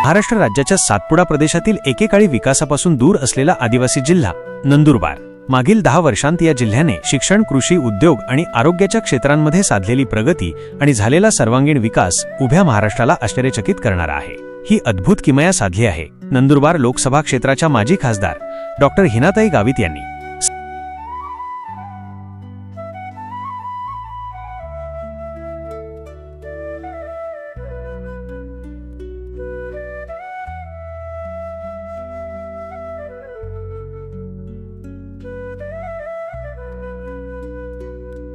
महाराष्ट्र राज्याच्या सातपुडा प्रदेशातील एकेकाळी विकासापासून दूर असलेला आदिवासी जिल्हा नंदुरबार. मागील दहा वर्षांत या जिल्ह्याने शिक्षण कृषी उद्योग आणि आरोग्याच्या क्षेत्रांमध्ये साधलेली प्रगती आणि झालेला सर्वांगीण विकास उभ्या महाराष्ट्राला आश्चर्यचकित करणारा आहे. ही अद्भुत किमया साधली आहे. नंदुरबार लोकसभा क्षेत्राच्या माजी खासदार डॉक्टर हिनाताई गावित यांनी.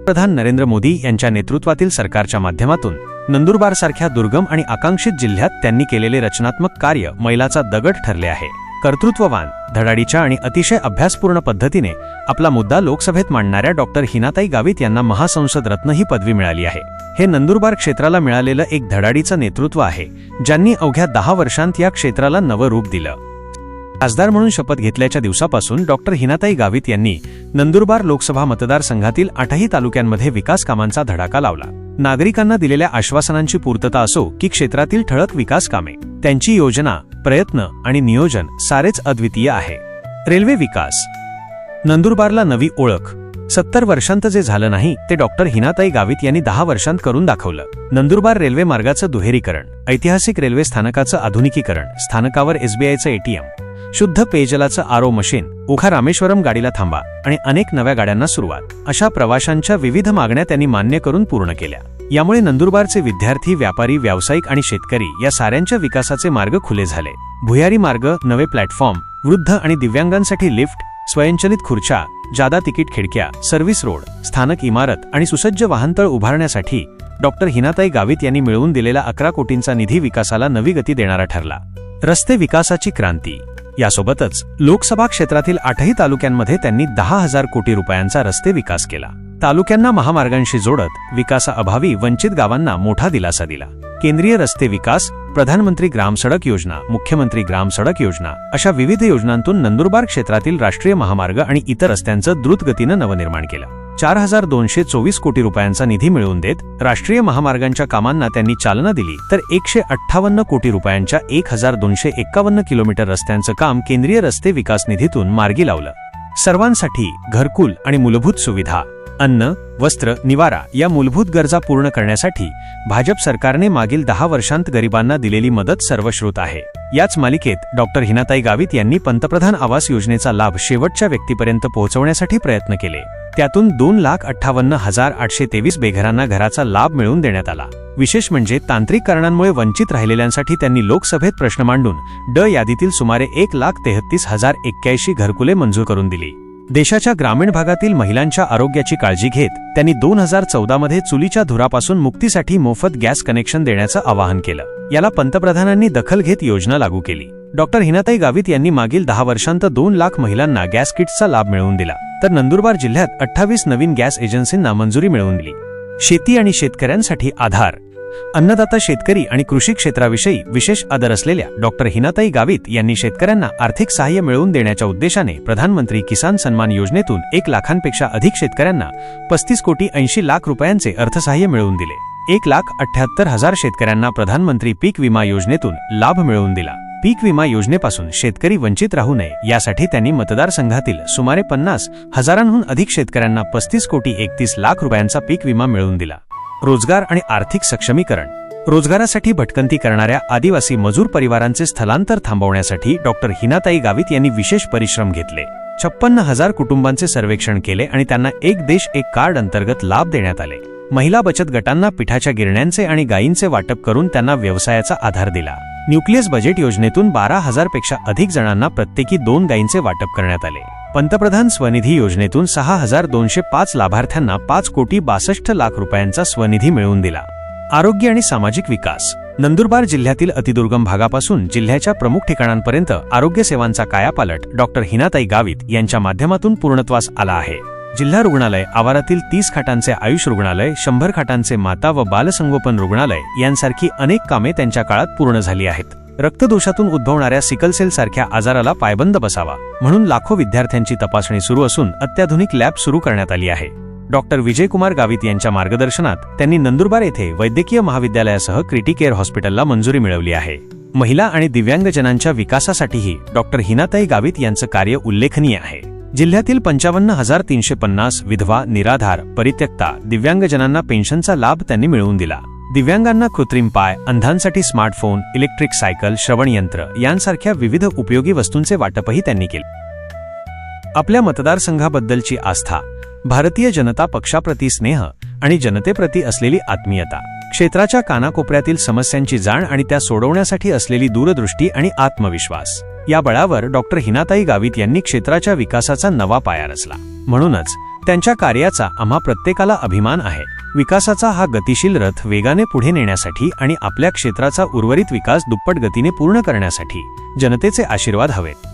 प्रधान नरेंद्र मोदी यांच्या नेतृत्वातील सरकारच्या माध्यमातून नंदुरबारसारख्या दुर्गम आणि आकांक्षित जिल्ह्यात त्यांनी केलेले रचनात्मक कार्य मैलाचा दगड ठरले आहे. कर्तृत्ववान धडाडीच्या आणि अतिशय अभ्यासपूर्ण पद्धतीने आपला मुद्दा लोकसभेत मांडणाऱ्या डॉक्टर हिनाताई गावित यांना महासंसद रत्न ही पदवी मिळाली आहे. हे नंदुरबार क्षेत्राला मिळालेलं एक धडाडीचं नेतृत्व आहे ज्यांनी अवघ्या दहा वर्षांत या क्षेत्राला नवं रूप दिलं. खासदार म्हणून शपथ घेतल्याच्या दिवसापासून डॉक्टर हिनाताई गावित यांनी नंदुरबार लोकसभा मतदारसंघातील आठही तालुक्यांमध्ये विकास कामांचा धडाका लावला. नागरिकांना दिलेल्या आश्वासनांची पूर्तता असो की क्षेत्रातील ठळक विकास कामे त्यांची योजना प्रयत्न आणि नियोजन सारेच अद्वितीय आहे. रेल्वे विकास. नंदुरबारला नवी ओळख. सत्तर वर्षांत जे झालं नाही ते डॉक्टर हिनाताई गावित यांनी दहा वर्षांत करून दाखवलं. नंदुरबार रेल्वे मार्गाचं दुहेरीकरण ऐतिहासिक रेल्वे स्थानकाचं आधुनिकीकरण स्थानकावर एसबीआयचं एटीएम शुद्ध पेयजलाचं आरो मशीन उखा रामेश्वरम गाडीला थांबा आणि अनेक नव्या गाड्यांना सुरुवात. अशा प्रवाशांच्या विविध मागण्या त्यांनी मान्य करून पूर्ण केल्या. यामुळे नंदुरबारचे विद्यार्थी व्यापारी व्यावसायिक आणि शेतकरी या साऱ्यांच्या विकासाचे मार्ग खुले झाले. भुयारी मार्ग नवे प्लॅटफॉर्म वृद्ध आणि दिव्यांगांसाठी लिफ्ट स्वयंचलित खुर्च्या जादा तिकीट खिडक्या सर्व्हिस रोड स्थानक इमारत आणि सुसज्ज वाहनतळ उभारण्यासाठी डॉक्टर हिनाताई गावित यांनी मिळवून दिलेला अकरा कोटींचा निधी विकासाला नवी गती देणारा ठरला. रस्ते विकासाची क्रांती यासोबतच लोकसभा क्षेत्रातील आठही तालुक्यांमध्ये त्यांनी दहा हजार कोटी रुपयांचा रस्ते विकास केला. तालुक्यांना महामार्गांशी जोडत विकासाअभावी वंचित गावांना मोठा दिलासा दिला. केंद्रीय रस्ते विकास प्रधानमंत्री ग्राम सडक योजना मुख्यमंत्री ग्राम सडक योजना अशा विविध योजनांतून नंदुरबार क्षेत्रातील राष्ट्रीय महामार्ग आणि इतर रस्त्यांचं द्रुतगतीनं नवनिर्माण केलं. चार हजार दोनशे चोवीस कोटी रुपयांचा निधी मिळवून देत राष्ट्रीय महामार्गांच्या कामांना त्यांनी चालना दिली. तर एकशे अठ्ठावन्न कोटी रुपयांच्या एक हजार दोनशे एक्कावन्न किलोमीटर रस्त्यांचं काम केंद्रीय रस्ते विकास निधीतून मार्गी लावलं. सर्वांसाठी घरकुल आणि मूलभूत सुविधा. अन्न वस्त्र निवारा या मूलभूत गरजा पूर्ण करण्यासाठी भाजप सरकारने मागील दहा वर्षांत गरिबांना दिलेली मदत सर्वश्रुत आहे. याच मालिकेत डॉक्टर हिनाताई गावित यांनी पंतप्रधान आवास योजनेचा लाभ शेवटच्या व्यक्तीपर्यंत पोहोचवण्यासाठी प्रयत्न केले. त्यातून दोन लाख अठ्ठावन्न हजार आठशे तेवीस बेघरांना घराचा लाभ मिळवून देण्यात आला. विशेष म्हणजे तांत्रिक कारणांमुळे वंचित राहिलेल्यांसाठी त्यांनी लोकसभेत प्रश्न मांडून ड यादीतील सुमारे एक लाख तेहतीस हजार एक्क्याऐंशी घरकुले मंजूर करून दिली. देशाच्या ग्रामीण भागातील महिलांच्या आरोग्याची काळजी घेत त्यांनी दोन हजार चौदामध्ये चुलीच्या धुरापासून मुक्तीसाठी मोफत गॅस कनेक्शन देण्याचं आवाहन केलं. याला पंतप्रधानांनी दखल घेत योजना लागू केली. डॉक्टर हिनाताई गावित यांनी मागील दहा वर्षांत दोन लाख महिलांना गॅस किट्सचा लाभ मिळवून दिला. तर नंदुरबार जिल्ह्यात अठ्ठावीस नवीन गॅस एजन्सींना मंजुरी मिळवून दिली. शेती आणि शेतकऱ्यांसाठी आधार. अन्नदाता शेतकरी आणि कृषी क्षेत्राविषयी विशेष आदर असलेल्या डॉक्टर हिनाताई गावित यांनी शेतकऱ्यांना आर्थिक सहाय्य मिळवून देण्याच्या उद्देशाने प्रधानमंत्री किसान सन्मान योजनेतून एक लाखांपेक्षा अधिक शेतकऱ्यांना पस्तीस कोटी ऐंशी लाख रुपयांचे अर्थसहाय्य मिळवून दिले. एक लाख अठ्याहत्तर हजार शेतकऱ्यांना प्रधानमंत्री पीक विमा योजनेतून लाभ मिळवून दिला. पीक विमा योजनेपासून शेतकरी वंचित राहू नये यासाठी त्यांनी मतदारसंघातील सुमारे पन्नास हजारांहून अधिक शेतकऱ्यांना पस्तीस कोटी एकतीस लाख रुपयांचा पीक विमा मिळवून दिला. रोजगार आणि आर्थिक सक्षमीकरण. रोजगारासाठी भटकंती करणाऱ्या आदिवासी मजूर परिवारांचे स्थलांतर थांबवण्यासाठी डॉक्टर हिनाताई गावित यांनी विशेष परिश्रम घेतले. छप्पन्न हजार कुटुंबांचे सर्वेक्षण केले आणि त्यांना एक देश एक कार्ड अंतर्गत लाभ देण्यात आले. महिला बचत गटांना पिठाच्या गिरण्यांचे आणि गायींचे वाटप करून त्यांना व्यवसायाचा आधार दिला. न्यूक्लियस बजेट योजनेतून बारा हजारपेक्षा अधिक जणांना प्रत्येकी दोन गायींचे वाटप करण्यात आले. पंतप्रधान स्वनिधी योजनेतून सहा हजार दोनशे पाच लाभार्थ्यांना पाच कोटी बासष्ट लाख रुपयांचा स्वनिधी मिळवून दिला. आरोग्य आणि सामाजिक विकास. नंदुरबार जिल्ह्यातील अतिदुर्गम भागापासून जिल्ह्याच्या प्रमुख ठिकाणांपर्यंत आरोग्य सेवांचा कायापालट डॉक्टर हिनाताई गावित यांच्या माध्यमातून पूर्णत्वास आला आहे. जिल्हा रुग्णालय आवारातील तीस खाटांचे आयुष रुग्णालय शंभर खाटांचे माता व बालसंगोपन रुग्णालय यांसारखी अनेक कामे त्यांच्या काळात पूर्ण झाली आहेत. रक्तदोषातून उद्भवणाऱ्या सिकलसेल सारख्या आजाराला पायबंद बसावा म्हणून लाखो विद्यार्थ्यांची तपासणी सुरू असून अत्याधुनिक लॅब सुरू करण्यात आली आहे. डॉक्टर विजयकुमार गावित यांच्या मार्गदर्शनात त्यांनी नंदुरबार येथे वैद्यकीय महाविद्यालयासह क्रिटिकेअर हॉस्पिटलला मंजुरी मिळवली आहे. महिला आणि दिव्यांगजनांच्या विकासासाठीही डॉक्टर हिनाताई गावित यांचं कार्य उल्लेखनीय आहे. जिल्ह्यातील पंचावन्न हजार तीनशे पन्नास विधवा निराधार परित्यक्ता दिव्यांगजनांना पेन्शनचा लाभ त्यांनी मिळवून दिला. दिव्यांगांना कृत्रिम पाय अंधांसाठी स्मार्टफोन इलेक्ट्रिक सायकल श्रवणयंत्र यांसारख्या विविध उपयोगी वस्तूंचे वाटपही त्यांनी केले. आपल्या मतदारसंघाबद्दलची आस्था भारतीय जनता पक्षाप्रती स्नेह आणि जनतेप्रती असलेली आत्मीयता. क्षेत्राच्या कानाकोपऱ्यातील समस्यांची जाण आणि त्या सोडवण्यासाठी असलेली दूरदृष्टी आणि आत्मविश्वास. या बळावर डॉक्टर हिनाताई गावित यांनी क्षेत्राच्या विकासाचा नवा पाया रचला. म्हणूनच त्यांच्या कार्याचा आम्हा प्रत्येकाला अभिमान आहे. विकासाचा हा गतिशील रथ वेगाने पुढे नेण्यासाठी आणि आपल्या क्षेत्राचा उर्वरित विकास दुप्पट गतीने पूर्ण करण्यासाठी जनतेचे आशीर्वाद हवेत.